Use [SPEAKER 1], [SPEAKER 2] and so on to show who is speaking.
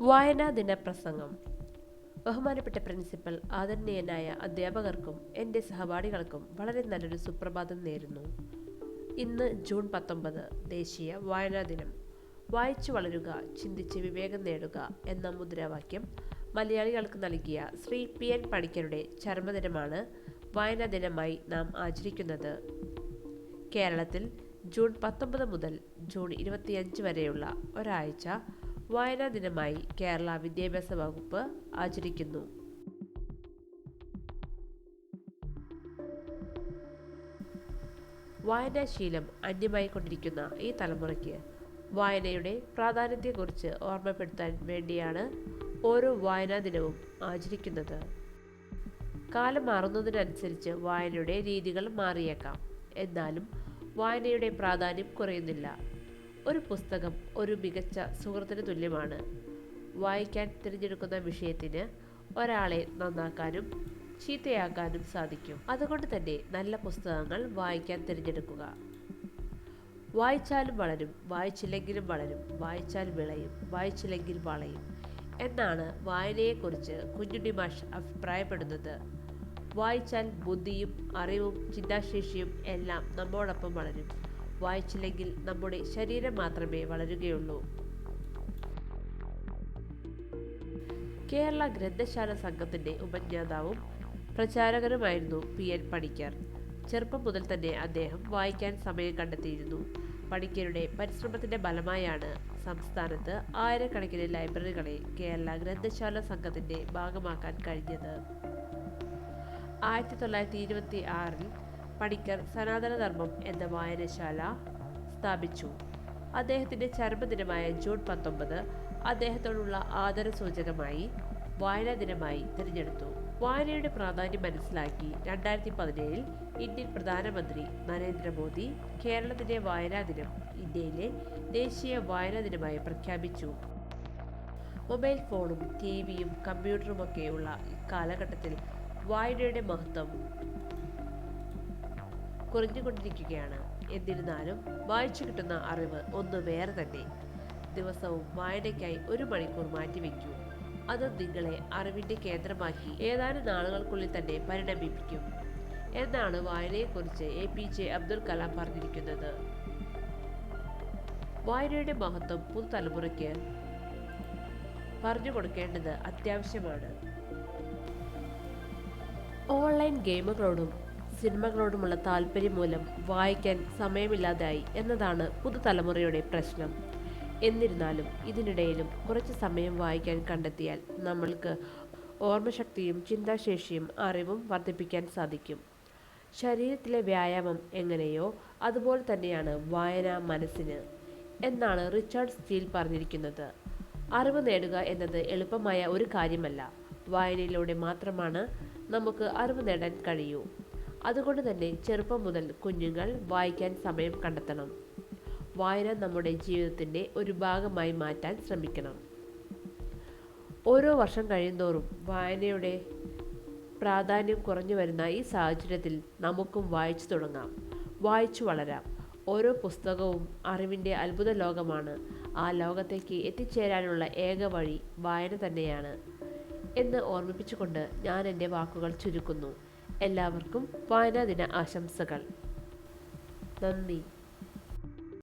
[SPEAKER 1] വായനാ ദിന പ്രസംഗം ബഹുമാനപ്പെട്ട പ്രിൻസിപ്പൽ ആദരണീയനായ അധ്യാപകർക്കും എന്റെ സഹപാഠികൾക്കും വളരെ നല്ലൊരു സുപ്രഭാതം നേരുന്നു. ഇന്ന് ജൂൺ പത്തൊമ്പത് ദേശീയ വായനാ ദിനം. വായിച്ചു വളരുക ചിന്തിച്ച് വിവേകം നേടുക എന്ന മുദ്രാവാക്യം മലയാളികൾക്ക് നൽകിയ ശ്രീ പി എൻ പണിക്കരുടെ ചരമദിനമാണ് വായനാ ദിനമായി നാം ആചരിക്കുന്നത്. കേരളത്തിൽ ജൂൺ പത്തൊമ്പത് മുതൽ ജൂൺ ഇരുപത്തിയഞ്ച് വരെയുള്ള ഒരാഴ്ച വായനാ ദിനമായി കേരള വിദ്യാഭ്യാസ വകുപ്പ് ആചരിക്കുന്നു. വായനാശീലം അന്യമായി കൊണ്ടിരിക്കുന്ന ഈ തലമുറയ്ക്ക് വായനയുടെ പ്രാധാന്യത്തെക്കുറിച്ച് ഓർമ്മപ്പെടുത്താൻ വേണ്ടിയാണ് ഓരോ വായനാ ദിനവും ആചരിക്കുന്നത്. കാലം മാറുന്നതിനനുസരിച്ച് വായനയുടെ രീതികൾ മാറിയേക്കാം. എന്നാലും വായനയുടെ പ്രാധാന്യം കുറയുന്നില്ല. ഒരു പുസ്തകം ഒരു മികച്ച സുഹൃത്തിന് തുല്യമാണ്. വായിക്കാൻ തിരഞ്ഞെടുക്കുന്ന വിഷയത്തിന് ഒരാളെ നന്നാക്കാനും ചീത്തയാക്കാനും സാധിക്കും. അതുകൊണ്ട് തന്നെ നല്ല പുസ്തകങ്ങൾ വായിക്കാൻ തിരഞ്ഞെടുക്കുക. വായിച്ചാലും വളരും വായിച്ചില്ലെങ്കിലും വളരും വായിച്ചാൽ വിളയും വായിച്ചില്ലെങ്കിൽ വളയും എന്നാണ് വായനയെക്കുറിച്ച് കുഞ്ഞുണ്ണി മാഷ് അഭിപ്രായപ്പെടുന്നത്. വായിച്ചാൽ ബുദ്ധിയും അറിവും ചിന്താശേഷിയും എല്ലാം നമ്മോടൊപ്പം വളരും. വായിച്ചില്ലെങ്കിൽ നമ്മുടെ ശരീരം മാത്രമേ വളരുകയുള്ളൂ. കേരള ഗ്രന്ഥശാല സംഘത്തിന്റെ ഉപജ്ഞാതാവും പ്രചാരകനുമായിരുന്നു പി എൻ പണിക്കർ. ചെറുപ്പം മുതൽ തന്നെ അദ്ദേഹം വായിക്കാൻ സമയം കണ്ടെത്തിയിരുന്നു. പണിക്കരുടെ പരിശ്രമത്തിന്റെ ഫലമായാണ് സംസ്ഥാനത്ത് ആയിരക്കണക്കിന് ലൈബ്രറികളെ കേരള ഗ്രന്ഥശാല സംഘത്തിന്റെ ഭാഗമാക്കാൻ കഴിഞ്ഞത്. ആയിരത്തി തൊള്ളായിരത്തി ഇരുപത്തി ആറിൽ പണിക്കർ സനാതനധർമ്മം എന്ന വായനശാല സ്ഥാപിച്ചു. അദ്ദേഹത്തിന്റെ ചരമദിനമായ ജൂൺ പത്തൊമ്പത് അദ്ദേഹത്തോടുള്ള ആദരസൂചകമായി വായനാ ദിനമായി തിരഞ്ഞെടുത്തു. വായനയുടെ പ്രാധാന്യം മനസ്സിലാക്കി രണ്ടായിരത്തി പതിനേഴിൽ ഇന്ത്യൻ പ്രധാനമന്ത്രി നരേന്ദ്രമോദി കേരളത്തിന്റെ വായനാ ദിനം ഇന്ത്യയിലെ ദേശീയ വായനാ ദിനമായി പ്രഖ്യാപിച്ചു. മൊബൈൽ ഫോണും ടി വിയും കമ്പ്യൂട്ടറുമൊക്കെയുള്ള ഇക്കാലഘട്ടത്തിൽ വായനയുടെ മഹത്വം കുറഞ്ഞുകൊണ്ടിരിക്കുകയാണ്. എന്നിരുന്നാലും വായിച്ചു കിട്ടുന്ന അറിവ് ഒന്ന് വേറെ തന്നെ. ദിവസവും വായനയ്ക്കായി ഒരു മണിക്കൂർ മാറ്റിവെക്കൂ അത് നിങ്ങളെ അറിവിന്റെ കേന്ദ്രമാക്കി ഏതാനും നാളുകൾക്കുള്ളിൽ തന്നെ പരിണമിപ്പിക്കും. എന്നാണ് വായനയെക്കുറിച്ച് A P J Abdul Kalam പറഞ്ഞിരിക്കുന്നത്. വായനയുടെ മഹത്വം പുതുതലമുറയ്ക്ക് പറഞ്ഞു കൊടുക്കേണ്ടത് അത്യാവശ്യമാണ്. ഓൺലൈൻ ഗെയിമുകളോടും സിനിമകളോടുമുള്ള താല്പര്യം മൂലം വായിക്കാൻ സമയമില്ലാതായി എന്നതാണ് പുതുതലമുറയുടെ പ്രശ്നം. എന്നിരുന്നാലും ഇതിനിടയിലും കുറച്ച് സമയം വായിക്കാൻ കണ്ടെത്തിയാൽ നമ്മൾക്ക് ഓർമ്മശക്തിയും ചിന്താശേഷിയും അറിവും വർദ്ധിപ്പിക്കാൻ സാധിക്കും. ശരീരത്തിലെ വ്യായാമം എങ്ങനെയോ അതുപോലെ തന്നെയാണ് വായന മനസ്സിന് എന്നാണ് റിച്ചാർഡ് സ്റ്റീൽ പറഞ്ഞിരിക്കുന്നത്. അറിവ് നേടുക എന്നത് എളുപ്പമായ ഒരു കാര്യമല്ല. വായനയിലൂടെ മാത്രമാണ് നമുക്ക് അറിവ് നേടാൻ കഴിയൂ. അതുകൊണ്ട് തന്നെ ചെറുപ്പം മുതൽ കുഞ്ഞുങ്ങൾ വായിക്കാൻ സമയം കണ്ടെത്തണം. വായന നമ്മുടെ ജീവിതത്തിന്റെ ഒരു ഭാഗമായി മാറ്റാൻ ശ്രമിക്കണം. ഓരോ വർഷം കഴിയുന്തോറും വായനയുടെ പ്രാധാന്യം കുറഞ്ഞു വരുന്ന ഈ സാഹചര്യത്തിൽ നമുക്കും വായിച്ചു തുടങ്ങാം. വായിച്ചു വളരാം. ഓരോ പുസ്തകവും അറിവിന്റെ അത്ഭുത ലോകമാണ്. ആ ലോകത്തേക്ക് എത്തിച്ചേരാനുള്ള ഏക വഴി വായന തന്നെയാണ്. എന്ന് ഓർമ്മിപ്പിച്ചുകൊണ്ട് ഞാൻ എന്റെ വാക്കുകൾ ചുരുക്കുന്നു. എല്ലാവർക്കും വായനാ ദിന ആശംസകൾ. നന്ദി.